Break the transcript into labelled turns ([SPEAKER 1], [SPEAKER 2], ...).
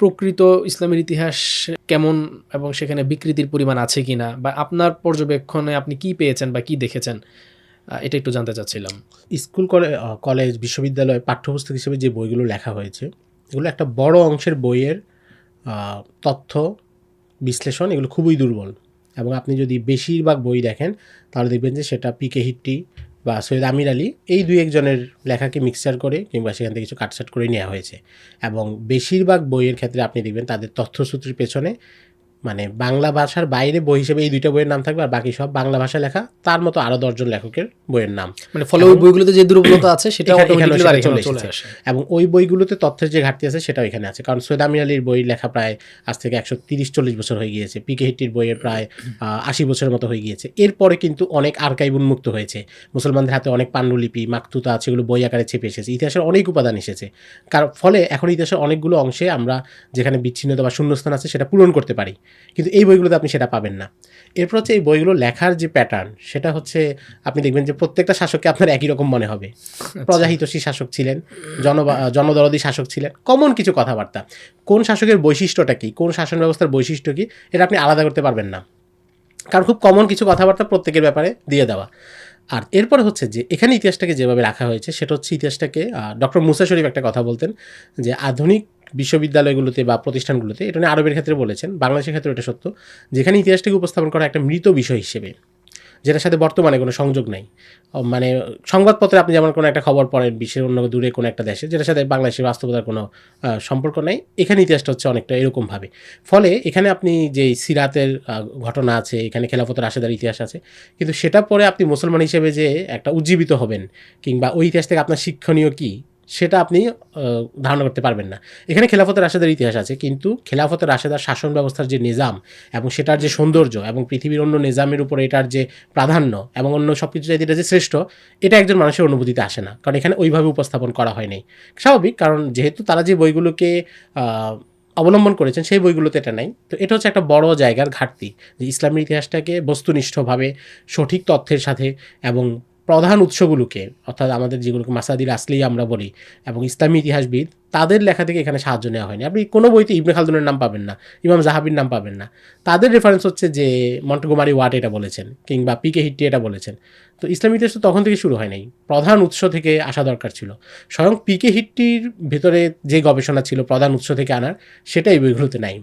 [SPEAKER 1] প্রকৃত ইসলামের ইতিহাস কেমন এবং সেখানে বিকৃতির পরিমাণ আছে কিনা বা আপনার পর্যবেক্ষণে আপনি কি পেয়েছেন বা কি দেখেছেন এটা একটু জানতে চাচ্ছিলাম।
[SPEAKER 2] স্কুল কলে- কলেজ, বিশ্ববিদ্যালয়ে পাঠ্যপুস্তক হিসেবে যে বইগুলো লেখা হয়েছে, এগুলো একটা বড় অংশের বইয়ের তথ্য বিশ্লেষণ, এগুলো খুবই দুর্বল। এবং আপনি যদি বেশিরভাগ বই দেখেন, তাহলে দেখবেন যে সেটা পিকে হিট্টি বা সৈয়দ আমির আলী, এই দুই একজনের লেখাকে মিক্সচার করে কিংবা সেখান থেকে কিছু কাটসাট করে নেওয়া হয়েছে। এবং বেশিরভাগ বইয়ের ক্ষেত্রে আপনি দেখবেন তাদের তথ্যসূত্রের পেছনে মানে বাংলা ভাষার বাইরে বই হিসেবে এই দুইটা বইয়ের নাম থাকবে আর বাকি সব বাংলা ভাষায় লেখা তার মতো আরও দশজন লেখকের বইয়ের নাম।
[SPEAKER 1] মানে ফলে ওই বইগুলোতে যে দুর্বলতা আছে সেটা
[SPEAKER 2] চলে এসেছে। এবং ওই বইগুলোতে তথ্যের যে ঘাটতি আছে সেটাও এখানে আছে। কারণ সৈয়দ আমির আলীর বই লেখা প্রায় আজ থেকে একশো তিরিশ চল্লিশ বছর হয়ে গিয়েছে। পিকে হিট্টির বইয়ের প্রায় আশি বছরের মতো হয়ে গিয়েছে। এরপরে কিন্তু অনেক আর্কাইভ উন্মুক্ত হয়েছে। মুসলমানদের হাতে অনেক পাণ্ডুলিপি মাকতুতা আছে এগুলো বই আকারে চেপে এসেছে। ইতিহাসের অনেক উপাদান এসেছে। কারণ ফলে এখন ইতিহাসের অনেকগুলো অংশে আমরা যেখানে বিচ্ছিন্নতা বা শূন্যস্থান আছে সেটা পূরণ করতে পারি। কিন্তু এই বইগুলোতে আপনি সেটা পাবেন না। এরপর হচ্ছে এই বইগুলো লেখার যে প্যাটার্ন সেটা হচ্ছে আপনি দেখবেন যে প্রত্যেকটা শাসককে আপনার একই রকম মনে হবে। প্রজাহিতসী শাসক ছিলেন জন জনদরদি শাসক ছিলেন কমন কিছু কথাবার্তা। কোন শাসকের বৈশিষ্ট্যটা কি? কোন শাসন ব্যবস্থার বৈশিষ্ট্য কী? এটা আপনি আলাদা করতে পারবেন না। কারণ খুব কমন কিছু কথাবার্তা প্রত্যেকের ব্যাপারে দিয়ে দেওয়া। আর এরপরে হচ্ছে যে এখানে ইতিহাসটাকে যেভাবে রাখা হয়েছে সেটা হচ্ছে ইতিহাসটাকে ডক্টর মুসা শরীফ একটা কথা বলতেন যে আধুনিক বিশ্ববিদ্যালয়গুলোতে বা প্রতিষ্ঠানগুলোতে, এটা নিয়ে আরবের ক্ষেত্রে বলেছেন, বাংলাদেশের ক্ষেত্রে এটা সত্য, যেখানে ইতিহাসটাকে উপস্থাপন করা একটা মৃত বিষয় হিসেবে, যেটার সাথে বর্তমানে কোনো সংযোগ নাই। মানে সংবাদপত্রে আপনি যেমন কোনো একটা খবর পড়েন, বিশ্বের অন্য দূরে কোনো একটা দেশে, যেটার সাথে বাংলাদেশের বাস্তবতার কোনো সম্পর্ক নাই, এখানে ইতিহাসটা হচ্ছে অনেকটা এরকমভাবে। ফলে এখানে আপনি যে সিরাতের ঘটনা আছে, এখানে খেলাফত রাশেদার ইতিহাস আছে, কিন্তু সেটা পরে আপনি মুসলমান হিসেবে যে একটা উজ্জীবিত হবেন, কিংবা ওই ইতিহাস থেকে আপনার শিক্ষণীয় কী সেটা আপনি ধারণা করতে পারবেন না। এখানে খেলাফতের রাশেদার ইতিহাস আছে, কিন্তু খেলাফতের রাশেদার শাসন ব্যবস্থার যে নিজাম এবং সেটার যে সৌন্দর্য এবং পৃথিবীর অন্য নিজামের উপরে এটার যে প্রাধান্য এবং অন্য সব কিছু এটা যে শ্রেষ্ঠ, এটা একজন মানুষের অনুভূতিতে আসে না। কারণ এখানে ওইভাবে উপস্থাপন করা হয়নি। স্বাভাবিক, কারণ যেহেতু তারা যে বইগুলোকে অবলম্বন করেছেন, সেই বইগুলোতে এটা নাই। তো এটা হচ্ছে একটা বড় জায়গার ঘাটতি যে ইসলামের ইতিহাসটাকে বস্তুনিষ্ঠভাবে সঠিক তথ্যের সাথে এবং প্রধান উৎসগুলোকে, অর্থাৎ আমাদের যেগুলোকে মাসাদির আসলেই আমরা বলি, এবং ইসলামী ইতিহাসবিদ, তাদের লেখা থেকে এখানে সাহায্য নেওয়া হয়নি। আপনি কোনো বইতে ইবনে খালদুনের নাম পাবেন না, ইমাম জাহাবির নাম পাবেন না। তাদের রেফারেন্স হচ্ছে যে মন্টগোমারি ওয়াট এটা বলেছেন, কিংবা পিকে হিট্টি এটা বলেছেন। তো ইসলামী ইতিহাস তো তখন থেকে শুরু হয় নাই প্রধান উৎস থেকে আসা দরকার ছিল। স্বয়ং পিকে হিট্টির ভেতরে যে গবেষণা ছিল প্রধান উৎস থেকে আনার সেটাই বইগুলোতে নাই।